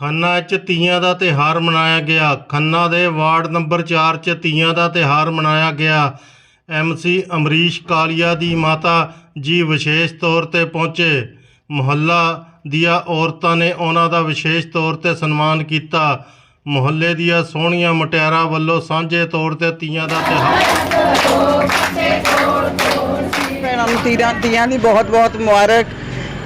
ਖੰਨਾ 'ਚ ਤੀਆਂ ਦਾ ਤਿਹਾਰ ਮਨਾਇਆ ਗਿਆ। ਖੰਨਾ ਦੇ ਵਾਰਡ ਨੰਬਰ 4 'ਚ ਤੀਆਂ ਦਾ ਤਿਹਾਰ ਮਨਾਇਆ ਗਿਆ। ਐਮਸੀ ਅਮਰੀਸ਼ ਕਾਲੀਆ ਦੀ ਮਾਤਾ ਜੀ ਵਿਸ਼ੇਸ਼ ਤੌਰ ਤੇ ਪਹੁੰਚੇ। ਮੁਹੱਲਾ ਦੀਆਂ ਔਰਤਾਂ ਨੇ ਉਹਨਾਂ ਦਾ ਵਿਸ਼ੇਸ਼ ਤੌਰ ਤੇ ਸਨਮਾਨ ਕੀਤਾ। ਮੁਹੱਲੇ ਦੀਆਂ ਸੋਹਣੀਆਂ ਮੁਟਿਆਰਾਂ ਵੱਲੋਂ ਸਾਂਝੇ ਤੌਰ ਤੇ ਤੀਆਂ ਦਾ ਤਿਹਾਰ ਭੈਣਾਂ ਨੂੰ ਤੀਰਾਂ ਤੀਆਂ ਦੀ ਬਹੁਤ ਬਹੁਤ ਮੁਬਾਰਕ।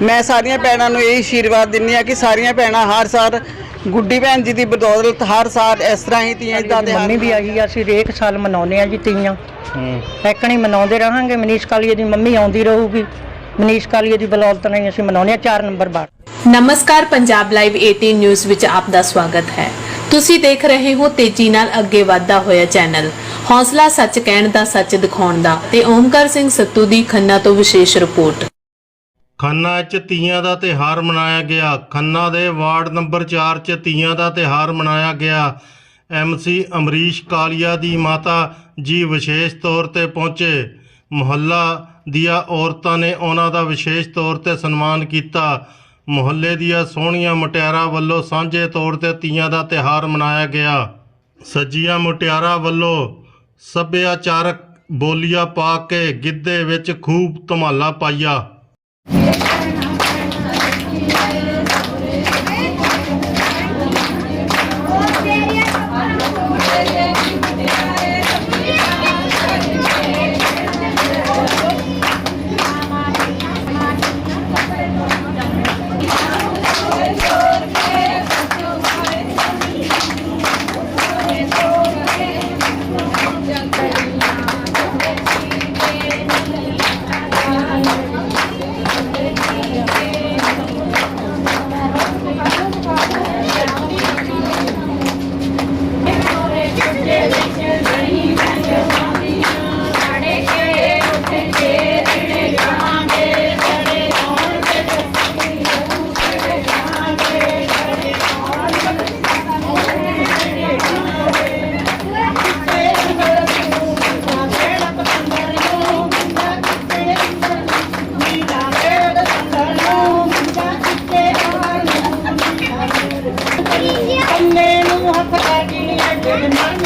ਮੈਂ ਸਾਰੀਆਂ ਭੈਣਾਂ ਨੂੰ ਇਹ ਆਸ਼ੀਰਵਾਦ ਦਿੰਦੀ ਆ ਕਿ ਸਾਰੀਆਂ ਭੈਣਾਂ ਹਰ ਸਾਲ ਗੁੱਡੀ ਭੈਣ ਜੀ ਦੀ ਬਦੌਲਤ ਹਰ ਸਾਲ ਇਸ ਤਰ੍ਹਾਂ ਹੀ ਤੀਆਂ ਦਾ ਸਾਡੀ ਮੰਮੀ ਵੀ ਆਈ ਆ ਅਸੀਂ ਹਰੇਕ ਸਾਲ ਮਨਾਉਂਦੇ ਆ ਜੀ ਤੀਆਂ। ਹੂੰ। ਐਕਣੀ ਮਨਾਉਂਦੇ ਰਹਾਂਗੇ ਮਨੀਸ਼ ਕਾਲੀਏ ਦੀ ਮੰਮੀ ਆਉਂਦੀ ਰਹੂਗੀ। ਮਨੀਸ਼ ਕਾਲੀਏ ਦੀ ਬਲੌਲਤ ਨਾਲ ਹੀ ਅਸੀਂ ਮਨਾਉਂਦੇ ਆ 4 ਨੰਬਰ ਬਾਰ ਨਮਸਕਾਰ ਪੰਜਾਬ ਲਾਈਵ 18 ਨਿਊਜ਼ ਵਿੱਚ ਆਪ ਦਾ ਸਵਾਗਤ ਹੈ। ਤੁਸੀਂ ਦੇਖ ਰਹੇ ਹੋ ਤੇਜ਼ੀ ਨਾਲ ਅੱਗੇ ਵਧਦਾ ਹੋਇਆ ਚੈਨਲ। ਹੌਸਲਾ ਸੱਚ ਕਹਿਣ ਦਾ ਸੱਚ ਦਿਖਾਉਣ ਦਾ ਤੇ ਓਮਕਾਰ ਸਿੰਘ ਸੱਤੂ ਦੀ ਖੰਨਾ ਤੋਂ ਵਿਸ਼ੇਸ਼ ਰਿਪੋਰਟ। ਖੰਨਾ 'ਚ ਤੀਆਂ ਦਾ ਤਿਹਾਰ ਮਨਾਇਆ ਗਿਆ। ਖੰਨਾ ਦੇ ਵਾਰਡ ਨੰਬਰ 4 'ਚ ਤੀਆਂ ਦਾ ਤਿਹਾਰ ਮਨਾਇਆ ਗਿਆ। ਐਮਸੀ ਅਮਰੀਸ਼ ਕਾਲੀਆ ਦੀ ਮਾਤਾ ਜੀ ਵਿਸ਼ੇਸ਼ ਤੌਰ ਤੇ ਪਹੁੰਚੇ। ਮੁਹੱਲਾ ਦੀਆਂ ਔਰਤਾਂ ਨੇ ਉਹਨਾਂ ਦਾ ਵਿਸ਼ੇਸ਼ ਤੌਰ ਤੇ ਸਨਮਾਨ ਕੀਤਾ। ਮੁਹੱਲੇ ਦੀਆਂ ਸੋਹਣੀਆਂ ਮੁਟਿਆਰਾਂ ਵੱਲੋਂ ਸਾਂਝੇ ਤੌਰ ਤੇ ਤੀਆਂ ਦਾ ਤਿਹਾਰ ਮਨਾਇਆ ਗਿਆ। ਸੱਜੀਆਂ ਮੁਟਿਆਰਾਂ ਵੱਲੋਂ ਸੱਭਿਆਚਾਰਕ ਬੋਲੀਆਂ ਪਾ ਕੇ ਗਿੱਧੇ ਵਿੱਚ ਖੂਬ ਧਮਾਲਾ ਪਾਇਆ। Yeah. ਲਾਗੀ ਅੱਗੇ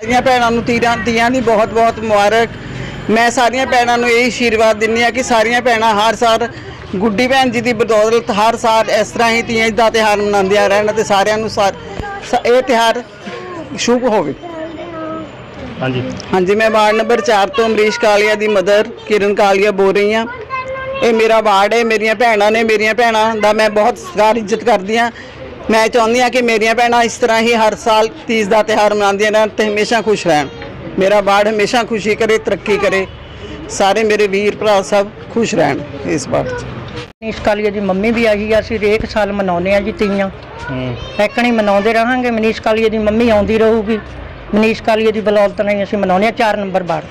ਸਾਰੀਆਂ ਭੈਣਾਂ ਨੂੰ ਤੀਰਾਂ ਤੀਆਂ ਦੀ ਬਹੁਤ ਬਹੁਤ ਮੁਬਾਰਕ। ਮੈਂ ਸਾਰੀਆਂ ਭੈਣਾਂ ਨੂੰ ਇਹ ਆਸ਼ੀਰਵਾਦ ਦਿੰਦੀ ਆ ਕਿ ਸਾਰੀਆਂ ਭੈਣਾਂ ਹਰ ਸਾਲ ਗੁੱਡੀ ਭੈਣ ਜੀ ਦੀ ਬਦੌਲਤ ਹਰ ਸਾਲ ਇਸ ਤਰ੍ਹਾਂ ਹੀ ਤੀਆਂ ਦਾ ਤਿਉਹਾਰ ਮਨਾਉਂਦੀਆਂ ਰਹਿਣ ਅਤੇ ਸਾਰਿਆਂ ਨੂੰ ਸ- ਇਹ ਤਿਉਹਾਰ ਸ਼ੁਭ ਹੋਵੇ। ਹਾਂਜੀ। ਹਾਂਜੀ ਮੈਂ ਵਾਰਡ ਨੰਬਰ 4 ਤੋਂ ਅਮਰੀਸ਼ ਕਾਲੀਆ ਦੀ ਮਦਰ ਕਿਰਨ ਕਾਲੀਆ ਬੋਲ ਰਹੀ ਹਾਂ। ਇਹ ਮੇਰਾ ਵਾਰਡ ਹੈ ਮੇਰੀਆਂ ਭੈਣਾਂ ਨੇ ਮੇਰੀਆਂ ਭੈਣਾਂ ਦਾ ਮੈਂ ਬਹੁਤ ਸਤਿਕਾਰ ਇੱਜ਼ਤ ਕਰਦੀ ਹਾਂ। ਮੈਂ ਚਾਹੁੰਦੀ ਹਾਂ ਕਿ ਮੇਰੀਆਂ ਭੈਣਾਂ ਇਸ ਤਰ੍ਹਾਂ ਹੀ ਹਰ ਸਾਲ ਤੀਜ ਦਾ ਤਿਉਹਾਰ ਮਨਾਉਂਦੀਆਂ ਰਹਿਣ ਤੇ ਹਮੇਸ਼ਾ ਖੁਸ਼ ਰਹਿਣ। ਮੇਰਾ ਵਾਰਡ ਹਮੇਸ਼ਾ ਖੁਸ਼ੀ ਕਰੇ ਤਰੱਕੀ ਕਰੇ। ਸਾਰੇ ਮੇਰੇ ਵੀਰ ਭਰਾ ਸਭ ਖੁਸ਼ ਰਹਿਣ ਇਸ ਵਾਰ 'ਚ। ਮਨੀਸ਼ ਕਾਲੀਏ ਦੀ ਮੰਮੀ ਵੀ ਆਈ ਆ ਅਸੀਂ ਹਰੇਕ ਸਾਲ ਮਨਾਉਂਦੇ ਆ ਜੀ ਤੀਆਂ। ਹੂੰ। ਐਕਣੀ ਮਨਾਉਂਦੇ ਰਹਾਂਗੇ ਮਨੀਸ਼ ਕਾਲੀਏ ਦੀ ਮੰਮੀ ਆਉਂਦੀ ਰਹੂਗੀ। ਮਨੀਸ਼ ਕਾਲੀਏ ਦੀ ਬਲੌਲਤ ਨਾਲ ਹੀ ਅਸੀਂ ਮਨਾਉਂਦੇ ਆ 4 ਨੰਬਰ ਬਾਰ